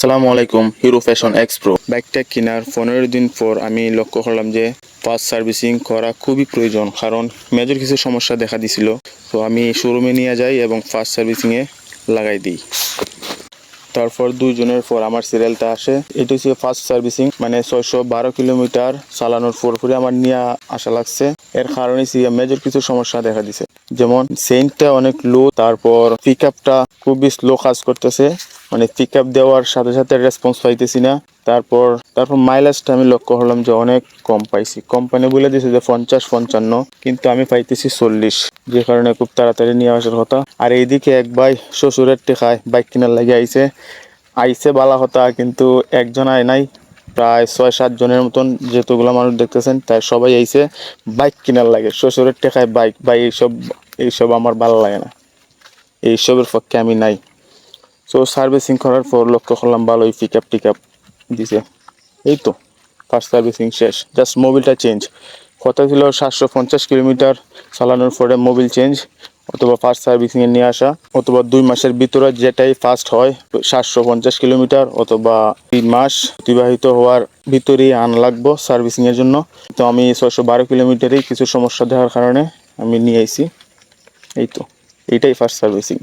আসসালামু আলাইকুম hero fashion Expro বাইকটা কেনার পনেরো দিন পর আমি লক্ষ্য করলাম যে ফার্স্ট সার্ভিসিং করা খুবই প্রয়োজন, কারণ মেজর কিছু সমস্যা দেখা দিছিল। তো আমি শোরুমে নিয়ে যাই এবং ফাস্ট সার্ভিসিংয়ে লাগাই দিই। তারপর দুইজনের পর আমার সিরিয়ালটা আসে। এটা হচ্ছে ফার্স্ট সার্ভিসিং মানে ছয়শো বারো কিলোমিটার চালানোর পুরোপুরি আমার নিয়ে আসা লাগছে। এর কারণে মেজর কিছু সমস্যা দেখা দিছে। যেমন সেন্টটা অনেক লো তারপর পিক আপটা খুবই স্লো কাজ করতেছে। মানে পিক আপ দেওয়ার সাথে সাথে রেসপন্স পাইতেছি না। তারপর তারপর মাইলেজটা আমি লক্ষ্য করলাম যে অনেক কম পাইছি। কোম্পানি বলে দিয়েছে যে পঞ্চাশ, পঞ্চান্ন, কিন্তু আমি পাইতেছি চল্লিশ, যে কারণে খুব তাড়াতাড়ি নিয়ে আসার কথা। আর এইদিকে এক ভাই শ্বশুরের টেকায় বাইক কেনার লাগে আইছে। আইছে বালা হতা কিন্তু একজন আয় নাই। প্রায় ছয়, সাত জনের মতন যেতগুলো মানুষ দেখতেছেন, তাই সবাই আইছে বাইক কেনার লাগে। শ্বশুরের টেকায় বাইক বা এইসব এইসব আমার ভালো লাগে না। এইসবের পক্ষে আমি নাই। সো সার্ভিসিং করার পর লক্ষ্য করলাম ভালোই পিক আপ টিক আপ দিছে। এই তো ফার্স্ট সার্ভিসিং শেষ জাস্ট মোবিলটা চেঞ্জ কথা ছিল সাতশো পঞ্চাশ কিলোমিটার চালানোর পরে মোবিল চেঞ্জ অথবা ফার্স্ট সার্ভিসিংয়ে নিয়ে আসা, অথবা দুই মাসের ভিতরে যেটাই ফার্স্ট হয়, সাতশো পঞ্চাশ কিলোমিটার অথবা তিন মাস অতিবাহিত হওয়ার ভিতরেই আনা লাগবো সার্ভিসিংয়ের জন্য। তো আমি ছয়শো বারো কিলোমিটারেই কিছু সমস্যা দেওয়ার কারণে আমি নিয়ে আইছি। এই তো, এইটাই ফার্স্ট সার্ভিসিং